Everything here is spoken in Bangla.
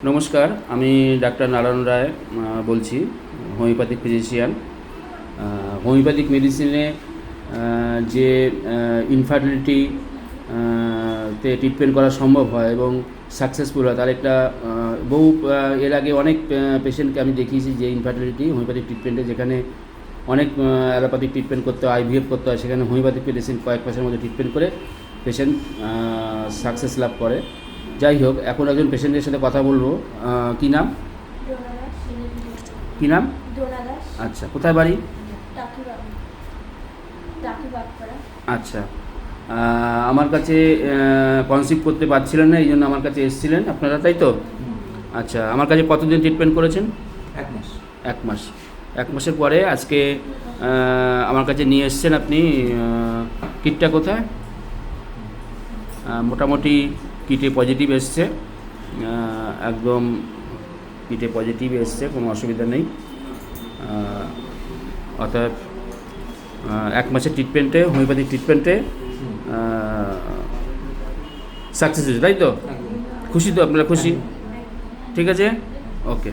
নমস্কার, আমি ডাক্তার নারায়ণ রায় বলছি, হোমিওপ্যাথিক ফিজিশিয়ান। হোমিওপ্যাথিক মেডিসিনে যে ইনফার্টিলিটি তে ট্রিটমেন্ট করা সম্ভব হয় এবং সাকসেসফুল হয়, তার একটা বহু এর আগে অনেক পেশেন্টকে আমি দেখিয়েছি যে ইনফার্টিলিটি হোমিওপ্যাথিক ট্রিটমেন্টে যেখানে অনেক অ্যালোপ্যাথিক ট্রিটমেন্ট করতে হয় আইভিএফ করতে হয়, সেখানে হোমিওপ্যাথিক মেডিসিন কয়েক মাসের মধ্যে ট্রিটমেন্ট করে পেশেন্ট সাকসেস লাভ করে। যাই হোক এখন একজন পেশেন্টের সাথে কথা বলব। কী নাম? কী নাম? আচ্ছা কোথায় বাড়ি? আচ্ছা। আমার কাছে কনসিভ করতে পারছিলেন না এই জন্য আমার কাছে এসেছিলেন আপনারা তাই তো? আচ্ছা আমার কাছে কতদিন ট্রিটমেন্ট করেছেন? এক মাস। এক মাস। এক মাসের পরে আজকে আমার কাছে নিয়ে এসছেন আপনি কিটটা কোথায়? মোটামুটি কিটে পজিটিভ এসছে। একদম কিটে পজিটিভ এসছে কোনো অসুবিধা নেই। অর্থাৎ এক মাসের ট্রিটমেন্টে হোমিওপ্যাথিক ট্রিটমেন্টে সাকসেস হয়েছে তাই তো? খুশি তো আপনারা খুশি? ঠিক আছে? ওকে